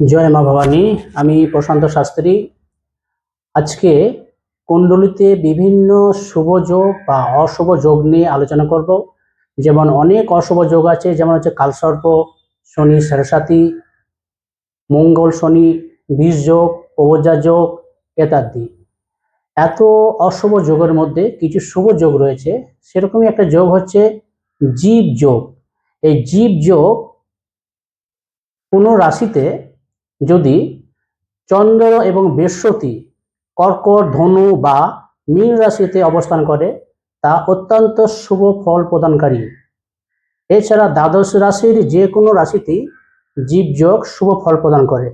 জয় মা ভবানী, আমি প্রশান্ত শাস্ত্রী। আজকে কুণ্ডলিতে বিভিন্ন শুভ যোগ বা অশুভ যোগ নিয়ে আলোচনা করব। যেমন অনেক অশুভ যোগ আছে, যেমন হচ্ছে কালসর্প শনি, সরস্বতী, মঙ্গল শনি বিষ যোগ প্রবজা যোগ ইত্যাদি। এত অশুভ যোগের মধ্যে কিছু শুভ যোগ রয়েছে। সেরকমই একটা যোগ হচ্ছে জীব যোগ। এই জীব যোগ কোনো রাশিতে যদি চন্দ্র এবং বৃহস্পতি, কর্কট, ধনু বা মীন রাশিতে অবস্থান করে, তা অত্যন্ত শুভ ফল প্রদানকারী। এছাড়া দ্বাদশ রাশির যে কোনো রাশিতেই জীবযোগ শুভ ফল প্রদান করে।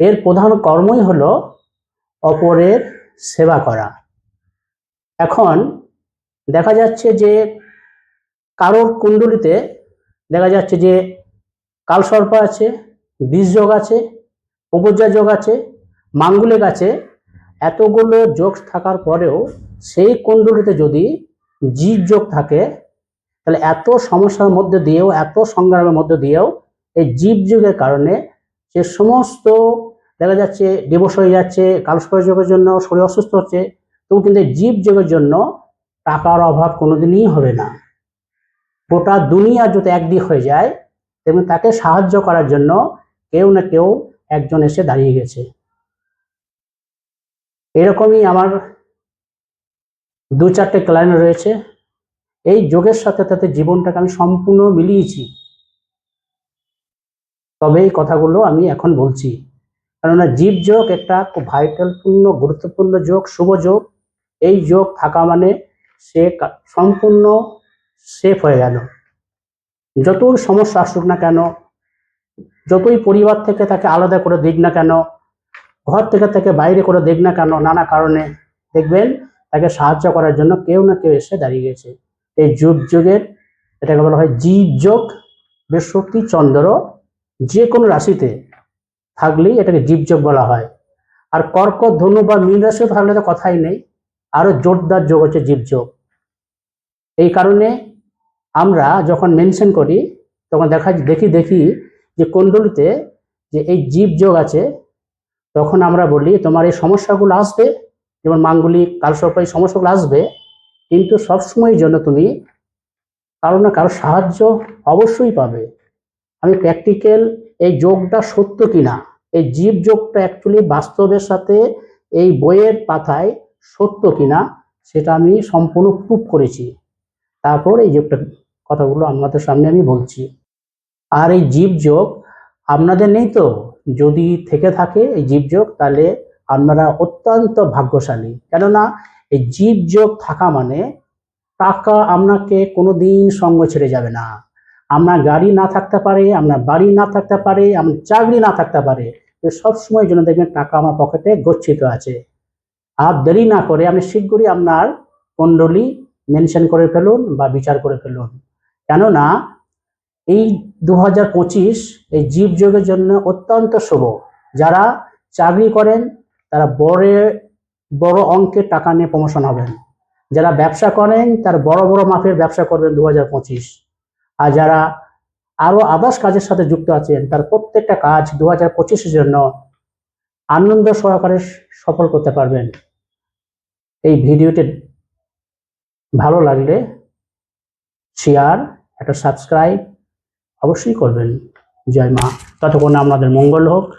এর প্রধান কর্মই হল অপরের সেবা করা। এখন দেখা যাচ্ছে যে কারোর কুণ্ডলিতে দেখা যাচ্ছে যে কালসর্প আছে বীজ যোগ আছে উপজা যোগ আছে, মাঙ্গুলিক আছে। এতগুলো যোগ থাকার পরেও সেই কুণ্ডলিতে যদি জীব যোগ থাকে, তাহলে এত সমস্যার মধ্যে দিয়েও, এত সংগ্রামের মধ্যে দিয়েও এই জীব যোগের কারণে যে সমস্ত দেখা যাচ্ছে ডিভোর্স হয়ে যাচ্ছে, কালসর্প যোগের জন্য, শরীর অসুস্থ হচ্ছে, তবু কিন্তু জীব যোগের জন্য টাকার অভাব কোনোদিনই হবে না। গোটা দুনিয়া যদি একদিক হয়ে যায়, তেমনি তাকে সাহায্য করার জন্য কেউ না কেউ একজন এসে দাঁড়িয়ে গেছে। এরকমই আমার দু চারটে ক্লায়েন্ট রয়েছে। এই যোগের সাথে তাতে জীবনটাকে আমি সম্পূর্ণ মিলিয়েছি। তবে এই কথাগুলো আমি এখন বলছি। কেননা জীব যোগ একটা খুব ভাইটালপূর্ণ গুরুত্বপূর্ণ যোগ, শুভ যোগ। এই যোগ থাকা মানে সে সম্পূর্ণ সেফ হয়ে গেল। যত সমস্যা আসুক না কেন যতই পরিবার থেকে তাকে আলাদা করে দিক না কেন, ঘর থেকে তাকে বাইরে করে দিক না কেন, নানা কারণে, দেখবেন তাকে সাহায্য করার জন্য কেউ না কেউ এসে দাঁড়িয়ে গেছে। এই যুগ যুগের, এটাকে বলা হয় জীব যোগ, বৃহস্পতি চন্দ্র, যে কোনো রাশিতে থাকলেই এটাকে জীবযোগ বলা হয়। আর কর্কট ধনু বা মীন রাশিও থাকলে তো কথাই নেই। আরও জোরদার যোগ হচ্ছে জীবযোগ এই কারণে আমরা যখন মেনশন করি, তখন দেখা দেখি দেখি যে কুণ্ডলিতে যে এই জীব যোগ আছে, তখন আমরা বলি, তোমার এই সমস্যাগুলো আসবে, যেমন মাঙ্গলিক কালসর্প সমস্যাগুলো আসবে, কিন্তু সবসময়ের জন্য তুমি কারও না কারও সাহায্য অবশ্যই পাবে। আমি প্র্যাকটিক্যাল এই যোগটা সত্য কিনা? এই জীব যোগটা অ্যাকচুয়ালি বাস্তবের সাথে এই বইয়ের পাতায় সত্য কিনা, সেটা আমি সম্পূর্ণ প্রুভ করেছি। তারপর এই যোগটা কথাগুলো আমাদের সামনে আমি বলছি। আর এই জীব যোগ আপনাদের নেই তো? যদি থেকে থাকে এই জীব যোগ, তাহলে আপনারা অত্যন্ত ভাগ্যশালী। কেননা এই জীব যোগ থাকা মানে টাকা আপনাকে কোনো দিন সঙ্গ ছেড়ে যাবে না। আপনার গাড়ি না থাকতে পারে আপনার বাড়ি না থাকতে পারে আপনার চাকরি না থাকতে পারে সবসময় জন্য দেখবেন টাকা আমার পকেটে গচ্ছিত আছে। আর দেরি না করে আপনি শীঘ্রই আপনার কুণ্ডলী মেনশন করে ফেলুন বা বিচার করে ফেলুন। কেননা এই দু হাজার পঁচিশ এই জীব যোগের জন্য অত্যন্ত শুভ। যারা চাকরি করেন, তারা বড় বড় অঙ্কের টাকা নিয়ে প্রমোশন হবেন। যারা ব্যবসা করেন, তার বড় বড় মাপের ব্যবসা করবেন দু হাজার পঁচিশ। আর যারা আরও আদার্স কাজের সাথে যুক্ত আছেন, তার প্রত্যেকটা কাজ দু হাজার জন্য আনন্দ সহকারে সফল করতে পারবেন। এই ভিডিওটি ভালো লাগলে শেয়ার একটা সাবস্ক্রাইব অবশ্যই করবেন। জয় মা। ততক্ষণ আপনাদের মঙ্গল হোক।